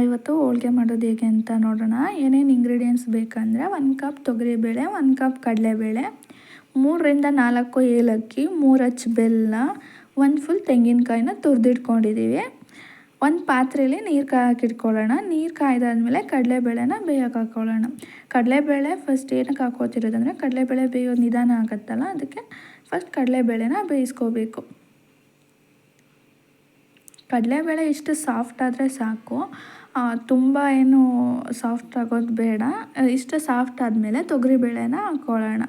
ನಾವಿವತ್ತು ಹೋಳಿಗೆ ಮಾಡೋದು ಹೇಗೆ ಅಂತ ನೋಡೋಣ. ಏನೇನು ಇಂಗ್ರೀಡಿಯೆಂಟ್ಸ್ ಬೇಕಂದರೆ ಒಂದು ಕಪ್ ತೊಗರಿಬೇಳೆ ಒಂದು ಕಪ್ ಕಡಲೆಬೇಳೆ, ಮೂರರಿಂದ ನಾಲ್ಕು ಏಲಕ್ಕಿ, ಮೂರು ಹಚ್ಚು ಬೆಲ್ಲ ಒಂದು ಫುಲ್ ತೆಂಗಿನಕಾಯಿನ ತುರಿದಿಟ್ಕೊಂಡಿದ್ದೀವಿ ಒಂದು ಪಾತ್ರೆಯಲ್ಲಿ ನೀರು ಕಾಯಕ್ಕಿಟ್ಕೊಳ್ಳೋಣ ನೀರು ಕಾಯ್ದಾದ್ಮೇಲೆ ಕಡಲೆಬೇಳೆನ ಬೇಯಕ್ಕೆ ಹಾಕ್ಕೊಳ್ಳೋಣ ಕಡಲೆಬೇಳೆ ಫಸ್ಟ್ ಏನಕ್ಕೆ ಹಾಕೋತಿರೋದಂದರೆ ಕಡಲೆಬೇಳೆ ಬೇಯೋ ನಿಧಾನ ಆಗುತ್ತಲ್ಲ, ಅದಕ್ಕೆ ಫಸ್ಟ್ ಕಡಲೆಬೇಳೆನ ಬೇಯಿಸ್ಕೋಬೇಕು. ಕಡಲೆಬೇಳೆ ಇಷ್ಟು ಸಾಫ್ಟ್ ಆದರೆ ಸಾಕು. ತುಂಬ ಏನು ಸಾಫ್ಟ್ ಆಗೋದು ಬೇಡ. ಇಷ್ಟು ಸಾಫ್ಟ್ ಆದಮೇಲೆ ತೊಗರಿಬೇಳೆನ ಹಾಕ್ಕೊಳ್ಳೋಣ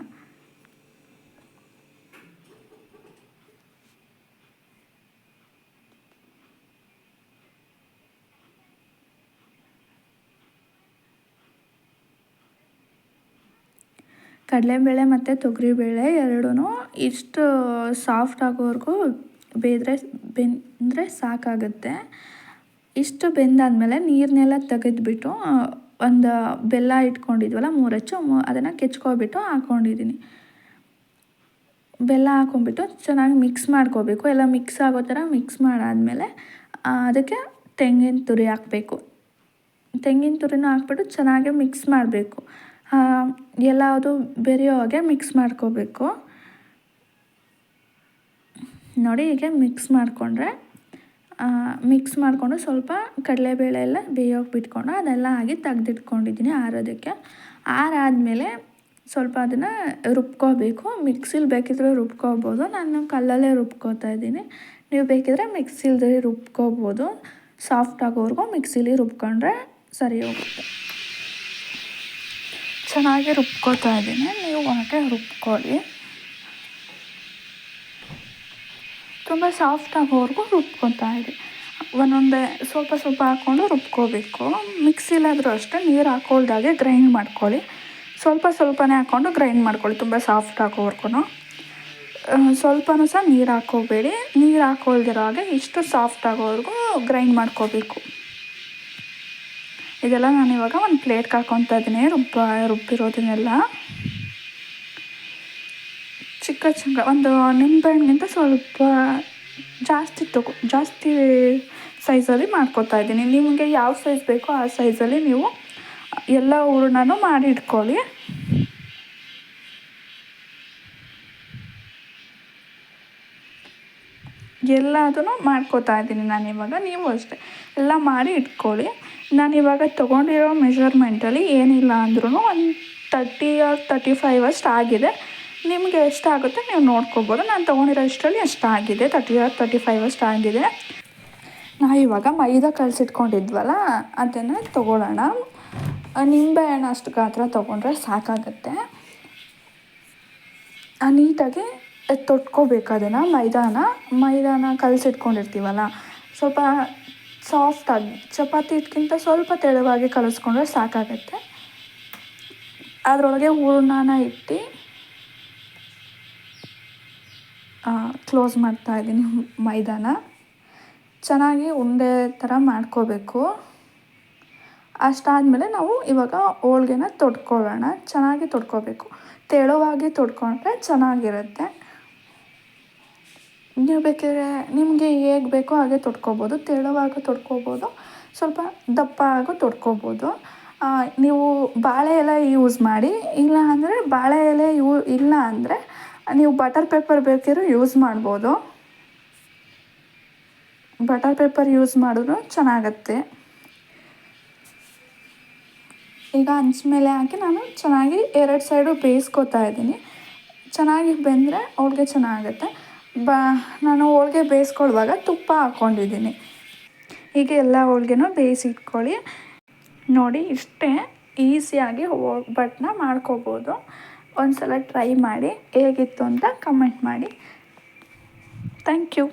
ಕಡಲೆಬೇಳೆ ಮತ್ತು ತೊಗರಿಬೇಳೆ ಎರಡೂ ಇಷ್ಟು ಸಾಫ್ಟ್ ಆಗೋವರೆಗೂ ಬೇದ್ರೆ, ಬೆಂದರೆ ಸಾಕಾಗುತ್ತೆ. ಇಷ್ಟು ಬೆಂದಾದಮೇಲೆ ನೀರನ್ನೆಲ್ಲ ತೆಗೆದುಬಿಟ್ಟು ಒಂದು ಬೆಲ್ಲ ಇಟ್ಕೊಂಡಿದ್ವಲ್ಲ ಮೂರಚ್ಚು ಅದನ್ನು ಕೆಚ್ಕೊಬಿಟ್ಟು ಹಾಕ್ಕೊಂಡಿದ್ದೀನಿ ಬೆಲ್ಲ ಹಾಕೊಂಡ್ಬಿಟ್ಟು ಚೆನ್ನಾಗಿ ಮಿಕ್ಸ್ ಮಾಡ್ಕೋಬೇಕು. ಎಲ್ಲ ಮಿಕ್ಸ್ ಆಗೋ ಥರ ಮಿಕ್ಸ್ ಮಾಡಾದಮೇಲೆ ಅದಕ್ಕೆ ತೆಂಗಿನ ತುರಿ ಹಾಕಬೇಕು. ತೆಂಗಿನ ತುರಿನೂ ಹಾಕ್ಬಿಟ್ಟು ಚೆನ್ನಾಗಿ ಮಿಕ್ಸ್ ಮಾಡಬೇಕು. ಎಲ್ಲದು ಬೆರೆಯೋ ಹಾಗೆ ಮಿಕ್ಸ್ ಮಾಡ್ಕೋಬೇಕು. ನೋಡಿ ಹೀಗೆ ಮಿಕ್ಸ್ ಮಾಡಿಕೊಂಡ್ರೆ ಮಿಕ್ಸ್ ಮಾಡಿಕೊಂಡು ಸ್ವಲ್ಪ ಕಡಲೆಬೇಳೆ ಎಲ್ಲ ಬೇಯೋಕೆ ಬಿಟ್ಕೊಂಡು ಅದೆಲ್ಲ ಆಗಿ ತೆಗ್ದಿಟ್ಕೊಂಡಿದ್ದೀನಿ ಆರೋದಕ್ಕೆ. ಆರಾದಮೇಲೆ ಸ್ವಲ್ಪ ಅದನ್ನು ರುಬ್ಕೋಬೇಕು. ಮಿಕ್ಸಿಲಿ ಬೇಕಿದ್ರೆ ರುಬ್ಕೋಬೋದು. ನಾನು ಕಲ್ಲಲ್ಲೇ ರುಬ್ಕೋತಾ ಇದ್ದೀನಿ. ನೀವು ಬೇಕಿದ್ರೆ ಮಿಕ್ಸಿಲ್ದೇ ರುಬ್ಕೋಬೋದು. ಸಾಫ್ಟ್ ಆಗೋವರೆಗೂ ಮಿಕ್ಸಿಲಿ ರುಬ್ಕೊಂಡ್ರೆ ಸರಿ ಹೋಗುತ್ತೆ. ಚೆನ್ನಾಗಿ ರುಬ್ಕೋತಾ ಇದ್ದೀನಿ. ನೀವು ಹಾಗೆ ರುಬ್ಕೊಳ್ಳಿ. ತುಂಬ ಸಾಫ್ಟ್ ಆಗೋವರೆಗೂ ರುಬ್ಕೊತಾ ಇರಿ. ಒಂದೊಂದೇ ಸ್ವಲ್ಪ ಸ್ವಲ್ಪ ಹಾಕ್ಕೊಂಡು ರುಬ್ಕೋಬೇಕು. ಮಿಕ್ಸಿಲಾದರೂ ಅಷ್ಟೇ ನೀರು ಹಾಕೊಳ್ದಾಗೆ ಗ್ರೈಂಡ್ ಮಾಡ್ಕೊಳ್ಳಿ. ಸ್ವಲ್ಪ ಸ್ವಲ್ಪನೇ ಹಾಕ್ಕೊಂಡು ಗ್ರೈಂಡ್ ಮಾಡ್ಕೊಳ್ಳಿ, ತುಂಬ ಸಾಫ್ಟ್ ಆಗೋವರೆಗೂ ಸ್ವಲ್ಪನೂ ಸಹ ನೀರು ಹಾಕೋಬೇಡಿ ನೀರು ಹಾಕೊಳ್ದಿರೋ ಹಾಗೆ ಇಷ್ಟು ಸಾಫ್ಟ್ ಆಗೋವರೆಗೂ ಗ್ರೈಂಡ್ ಮಾಡ್ಕೋಬೇಕು. ಇದೆಲ್ಲ ನಾನು ಇವಾಗ ಒಂದು ಪ್ಲೇಟ್ಗೆ ಹಾಕೊತಾ ಇದ್ದೀನಿ, ರುಬ್ಬ, ರುಬ್ಬಿರೋದನ್ನೆಲ್ಲ. ಚಿಕ್ಕ ಚಿಕ್ಕ ಒಂದು ನಿಂಬೆಹಣ್ಣಿಗಿಂತ ಸ್ವಲ್ಪ ಜಾಸ್ತಿ ತಗೋ, ಜಾಸ್ತಿ ಸೈಜಲ್ಲಿ ಮಾಡ್ಕೋತಾ ಇದ್ದೀನಿ. ನಿಮಗೆ ಯಾವ ಸೈಜ್ ಬೇಕೋ ಆ ಸೈಜಲ್ಲಿ ನೀವು ಎಲ್ಲ ಹೂರ್ಣನೂ ಮಾಡಿ ಇಟ್ಕೊಳ್ಳಿ. ಎಲ್ಲದನ್ನು ಮಾಡ್ಕೋತಾ ಇದ್ದೀನಿ ನಾನು ಇವಾಗ. ನೀವು ಅಷ್ಟೇ. ಎಲ್ಲ ಮಾಡಿ ಇಟ್ಕೊಳ್ಳಿ. ನಾನು ಇವಾಗ ತೊಗೊಂಡಿರೋ ಮೆಷರ್ಮೆಂಟಲ್ಲಿ ಏನಿಲ್ಲ ಅಂದ್ರೂ ಒಂದು ತರ್ಟಿ ಆರ್ ತರ್ಟಿ ಫೈವ್ ಅಷ್ಟು ಆಗಿದೆ. ನಿಮಗೆ ಎಷ್ಟಾಗುತ್ತೆ ನೀವು ನೋಡ್ಕೋಬೋದು. ನಾನು ತೊಗೊಂಡಿರೋ ಇಷ್ಟರಲ್ಲಿ ಎಷ್ಟಾಗಿದೆ ತರ್ಟಿ ಆರ್ ತರ್ಟಿ ಫೈವ್ ಅಷ್ಟು ಆಗಿದೆ. ನಾವು ಇವಾಗ ಮೈದಾ ಕಲಸಿಟ್ಕೊಂಡಿದ್ವಲ್ಲ ಅದನ್ನು ತೊಗೊಳ್ಳೋಣ. ನಿಂಬೆಹಣ್ಣು ಅಷ್ಟು ಗಾತ್ರ ತೊಗೊಂಡ್ರೆ ಸಾಕಾಗುತ್ತೆ. ನೀಟಾಗಿ ತೊಟ್ಕೋಬೇಕು ಅದನ್ನು, ಮೈದಾನ. ಮೈದಾನ ಕಲಸಿಟ್ಕೊಂಡಿರ್ತೀವಲ್ಲ ಸ್ವಲ್ಪ ಸಾಫ್ಟಾಗಿ ಚಪಾತಿ ಹಿಟ್ಗಿಂತ ಸ್ವಲ್ಪ ತೆಳುವಾಗಿ ಕಲಸ್ಕೊಂಡ್ರೆ ಸಾಕಾಗುತ್ತೆ. ಅದರೊಳಗೆ ಹೂರ್ಣನ ಇಟ್ಟು ಕ್ಲೋಸ್ ಮಾಡ್ತಾ ಇದ್ದೀನಿ ಮೈದಾನ. ಚೆನ್ನಾಗಿ ಉಂಡೆ ಥರ ಮಾಡ್ಕೋಬೇಕು. ಅಷ್ಟಾದಮೇಲೆ ನಾವು ಇವಾಗ ಹೋಳ್ಗೆನ ತೊಡ್ಕೊಳ್ಳೋಣ. ಚೆನ್ನಾಗಿ ತೊಡ್ಕೋಬೇಕು. ತೆಳುವಾಗಿ ತೊಡ್ಕೊಂಡ್ರೆ ಚೆನ್ನಾಗಿರುತ್ತೆ. ನೀವು ಬೇಕಿದ್ರೆ ನಿಮಗೆ ಹೇಗೆ ಬೇಕೋ ಹಾಗೆ ತೊಡ್ಕೋಬೋದು. ತೆಳುವಾಗಿ ತೊಡ್ಕೋಬೋದು. ಸ್ವಲ್ಪ ದಪ್ಪ ಆಗೋ ತೊಡ್ಕೋಬೋದು. ನೀವು ಬಾಳೆ ಎಲೆ ಯೂಸ್ ಮಾಡಿ. ಇಲ್ಲ ಅಂದರೆ ಬಾಳೆ ಎಲೆ ಯೂ, ಇಲ್ಲ ಅಂದರೆ ನೀವು ಬಟರ್ ಪೇಪರ್ ಬೇಕಿದ್ರೂ ಯೂಸ್ ಮಾಡ್ಬೋದು. ಬಟರ್ ಪೇಪರ್ ಯೂಸ್ ಮಾಡಿದ್ರು ಚೆನ್ನಾಗತ್ತೆ. ಈಗ ಹಂಚ್ ಮೇಲೆ ಹಾಕಿ ನಾನು ಚೆನ್ನಾಗಿ ಎರಡು ಸೈಡು ಬೇಯಿಸ್ಕೊತಾ ಇದ್ದೀನಿ. ಚೆನ್ನಾಗಿ ಬೆಂದರೆ ಹೋಳಿಗೆ ಚೆನ್ನಾಗುತ್ತೆ. ಬ, ನಾನು ಹೋಳಿಗೆ ಬೇಯಿಸ್ಕೊಳ್ಳುವಾಗ ತುಪ್ಪ ಹಾಕ್ಕೊಂಡಿದ್ದೀನಿ. ಹೀಗೆ ಎಲ್ಲ ಹೋಳಿಗೆನೂ ಬೇಯಿಸಿಟ್ಕೊಳ್ಳಿ. ನೋಡಿ ಇಷ್ಟೇ ಈಸಿಯಾಗಿ ಬಟ್ನ ಮಾಡ್ಕೋಬೋದು. ಒಂದು ಸಲ ಟ್ರೈ ಮಾಡಿ ಹೇಗಿತ್ತು ಅಂತ ಕಮೆಂಟ್ ಮಾಡಿ. Thank you